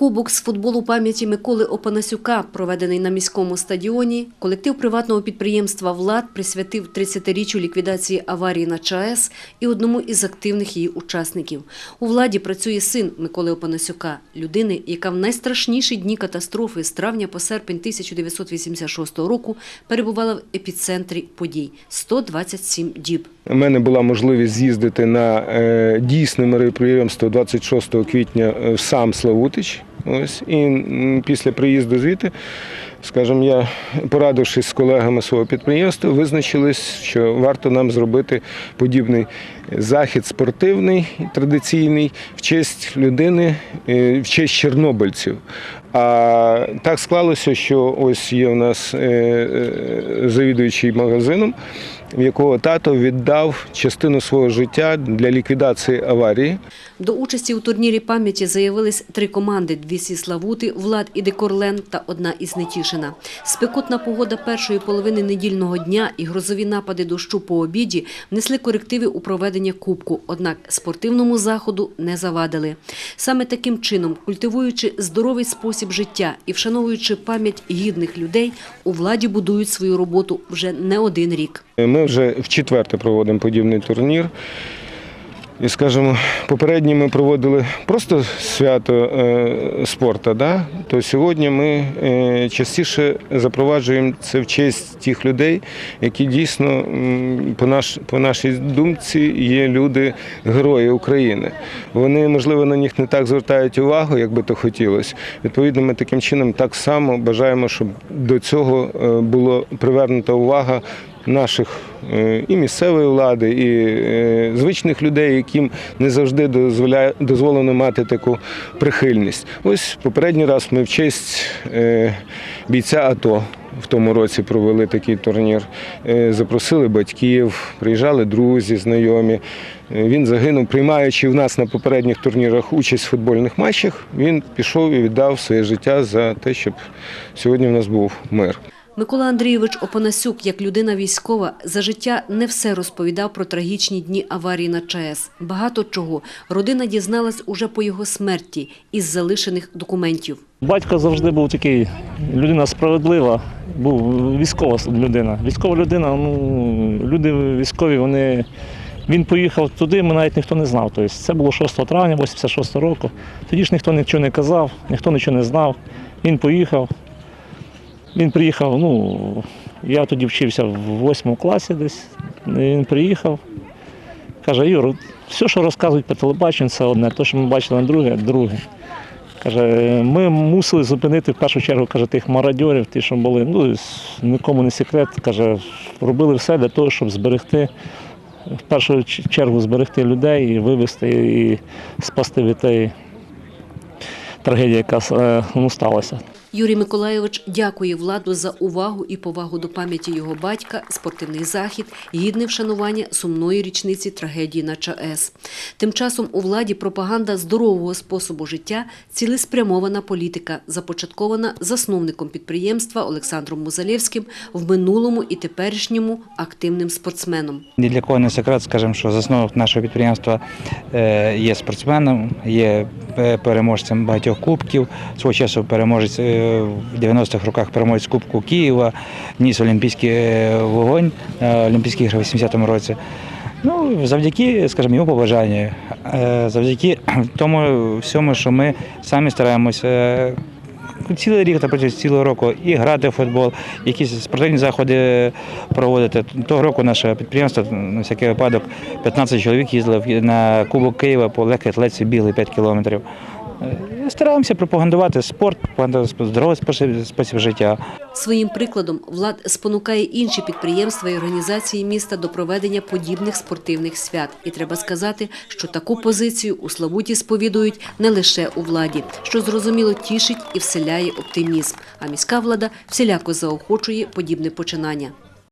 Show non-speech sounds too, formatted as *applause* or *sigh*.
Кубок з футболу пам'яті Миколи Опанасюка, проведений на міському стадіоні, колектив приватного підприємства «Влад» присвятив 30-річчю ліквідації аварії на ЧАЕС і одному із активних її учасників. У «Владі» працює син Миколи Опанасюка, людини, яка в найстрашніші дні катастрофи з травня по серпень 1986 року перебувала в епіцентрі подій – 127 діб. У мене була можливість з'їздити на е, дійсне мероприємство 26 квітня е, в сам Славутич. Ось і після приїзду звідти, скажімо, я, порадившись з колегами свого підприємства, визначились, що варто нам зробити подібний захід спортивний, традиційний, в честь людини, е, в честь чорнобильців. А так склалося, що ось є у нас е, е, завідуючий магазином, в якого тато віддав частину свого життя для ліквідації аварії. До участі у турнірі пам'яті заявились три команди – дві зі Славути, Влад і Декорлен та одна із Нетішина. Спекотна погода першої половини недільного дня і грозові напади дощу по обіді внесли корективи у проведення кубку, однак спортивному заходу не завадили. Саме таким чином, культивуючи здоровий спосіб життя і вшановуючи пам'ять гідних людей, у владі будують свою роботу вже не один рік. Ми вже в четверте проводимо подібний турнір. І, скажімо, попередні ми проводили просто свято е, спорту, да? то сьогодні ми е, частіше запроваджуємо це в честь тих людей, які дійсно, по, наш, по нашій думці, є люди герої України. Вони, можливо, на них не так звертають увагу, як би то хотілося. Відповідно, ми таким чином так само бажаємо, щоб до цього е, було привернута увага наших е, і місцевої влади, і е, звичних людей, яким не завжди дозволено мати таку прихильність. Ось попередній раз ми в честь е, бійця АТО. В тому році провели такий турнір. Запросили батьків, приїжджали друзі, знайомі. Він загинув, приймаючи в нас на попередніх турнірах участь в футбольних матчах. Він пішов і віддав своє життя за те, щоб сьогодні в нас був мир. Микола Андрійович Опанасюк, як людина військова, за життя не все розповідав про трагічні дні аварії на ЧАЕС. Багато чого родина дізналась уже по його смерті із залишених документів. Батько завжди був такий людина справедлива, був військова людина. Військова людина, ну люди військові, вони. Він поїхав туди, ми навіть ніхто не знав. Тобто це було 6 травня 86 року. Тоді ж ніхто нічого не казав, ніхто нічого не знав. Він поїхав. Він приїхав, ну, я тоді вчився в 8 класі десь. Він приїхав. Каже, Юр, все, що розказують по телебаченню, це одне, те, що ми бачили на друге, друге. Каже, ми мусили зупинити в першу чергу каже, тих мародьорів, ті, що були, ну, нікому не секрет, каже, робили все для того, щоб зберегти, в першу чергу зберегти людей і вивезти і спасти від тієї трагедії, яка е, ну, сталася. Юрій Миколайович дякує владу за увагу і повагу до пам'яті його батька, спортивний захід, гідне вшанування сумної річниці трагедії на ЧАЕС. Тим часом у владі пропаганда здорового способу життя, цілеспрямована політика, започаткована засновником підприємства Олександром Музалєвським в минулому і теперішньому активним спортсменом. Ні для кого не секрет, скажімо, що засновник нашого підприємства е, є спортсменом, є е, переможцем багатьох кубків. Свого часу переможець е, в 90-х роках переможець Кубку Києва, ніс Олімпійський е, вогонь на Олімпійських іграх в 80-му році. Ну, завдяки, скажімо, його побажанню, е, завдяки *clears throat* тому всьому, що ми самі стараємося. е, Цілий рік та цілого року і грати в футбол, якісь спортивні заходи проводити. Того року наше підприємство, на всякий випадок, 15 чоловік їздили на Кубок Києва по легкій атлетці, бігли 5 кілометрів. Е, Стараємося пропагандувати спорт, пропагандувати здоровий спосіб, життя. Своїм прикладом влад спонукає інші підприємства і організації міста до проведення подібних спортивних свят. І треба сказати, що таку позицію у Славуті сповідують не лише у владі, що зрозуміло тішить і вселяє оптимізм. А міська влада всіляко заохочує подібне починання.